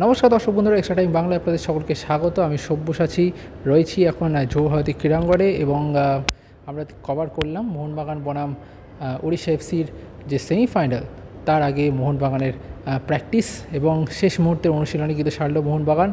নমস্কার দর্শক বন্ধুরা এক্সট্রা টাইম বাংলা আপনাদের সকলকে স্বাগত। আমি সব্যসাচী, রয়েছি এখন যৌহতী ক্রীড়াঙ্গনে এবং আমরা কভার করলাম মোহনবাগান বনাম উড়িষ্যা এফসির যে সেমিফাইনাল তার আগে মোহনবাগানের প্র্যাকটিস এবং শেষ মুহূর্তের অনুশীলনে কিন্তু সারল মোহনবাগান।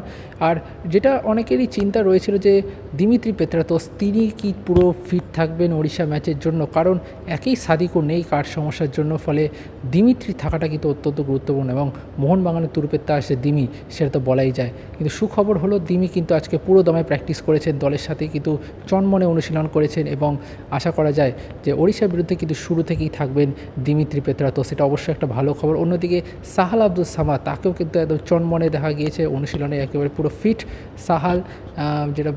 আর যেটা অনেকেরই চিন্তা রয়েছিল যে দিমিত্রি পেত্রাতোস তিনি কি পুরো ফিট থাকবেন ওড়িশা ম্যাচের জন্য? কারণ একই সাদিকও নেই কার সমস্যার জন্য, ফলে দিমিত্রি থাকাটা কিন্তু অত্যন্ত গুরুত্বপূর্ণ এবং মোহনবাগানের তুরুপের তা আসে দিমি, সেটা তো বলাই যায়। কিন্তু সুখবর হলো, দিমি কিন্তু আজকে পুরো দমে প্র্যাকটিস করেছেন, দলের সাথে কিন্তু চনমনে অনুশীলন করেছেন এবং আশা করা যায় যে ওড়িশার বিরুদ্ধে কিন্তু শুরু থেকেই থাকবেন দিমিত্রি পেত্রাতো সেটা অবশ্যই একটা ভালো খবর। অন্যদিকে সাহাল আব্দুল সামা তাকেও কিন্তু একদম চনমনে দেখা গিয়েছে। অনুশীলনে একেবারে পুরো ফিট সাহাল যেটা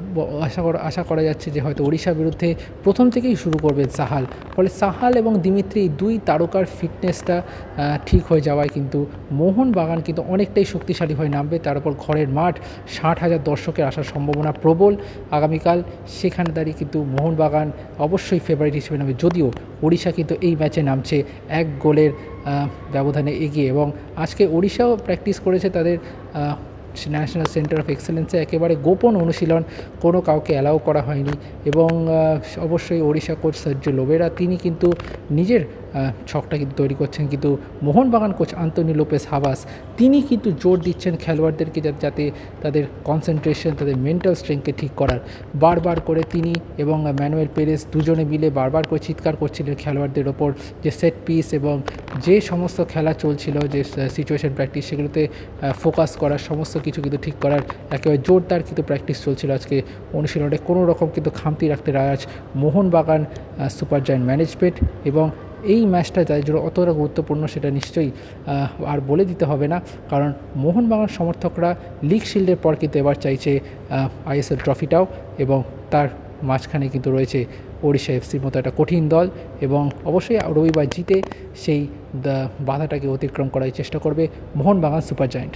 আশা করা আশা করা যাচ্ছে যে হয়তো ওড়িশার বিরুদ্ধে প্রথম থেকেই শুরু করবেন সাহাল। ফলে সাহাল এবং দিমিত্রি দুই তারকার ফিটনেসটা ঠিক হয়ে যাওয়ায় কিন্তু মোহনবাগান কিন্তু অনেকটাই শক্তিশালী হয়ে নামবে। তার উপর ঘরের মাঠ ষাট হাজার দর্শকের আসার সম্ভাবনা প্রবল। আগামীকাল সেখানে দাঁড়িয়ে কিন্তু মোহনবাগান অবশ্যই ফেভারিট হিসেবে নামবে। যদিও ওড়িশা কিন্তু এই ম্যাচে নামছে এক গোলের ব্যবধানে এগিয়ে এবং আজকে ওড়িশাও প্র্যাকটিস করেছে তাদের ন্যাশনাল সেন্টার অফ এক্সেলেন্সে একেবারে গোপন অনুশীলন, কোনো কাউকে অ্যালাউ করা হয়নি এবং অবশ্যই ওড়িশা কোচ সার্জো লোবেরা তিনি কিন্তু নিজের ছকটা কিন্তু তৈরি করছেন কিন্তু Mohun Bagan coach Antonio Lopez Habas তিনি কিন্তু জোর দিচ্ছেন খেলোয়াড়দেরকে যাতে তাদের কনসেন্ট্রেশন তাদের মেন্টাল স্ট্রেংথকে ঠিক করার। বারবার করে তিনি এবং ম্যানুয়েল পেরেস দুজনে মিলে বারবার করে চিৎকার করছিলেন খেলোয়াড়দের ওপর যে সেট পিস এবং যে সমস্ত খেলা চলছিল, যে সিচুয়েশন প্র্যাকটিস সেগুলোতে ফোকাস করার সমস্ত কিছু কিন্তু ঠিক করার একেবারে জোরদার কিন্তু প্র্যাকটিস চলছিল আজকে অনুশীলনে। কোনো রকম কিন্তু খামতি রাখতে রাজ মোহনবাগান সুপার জায়েন্ট ম্যানেজমেন্ট এবং এই ম্যাচটা তাদের জন্য অতটা গুরুত্বপূর্ণ সেটা নিশ্চয়ই আর বলে দিতে হবে না। কারণ মোহনবাগান সমর্থকরা লিগ শিল্ডের পর কিন্তু এবার চাইছে আইএসএল ট্রফিটাও এবং তার মাঝখানে কিন্তু রয়েছে ওড়িশা এফসির মতো একটা কঠিন দল এবং অবশ্যই রবিবার জিতে সেই বাধাটাকে অতিক্রম করার চেষ্টা করবে Mohun Bagan super giant.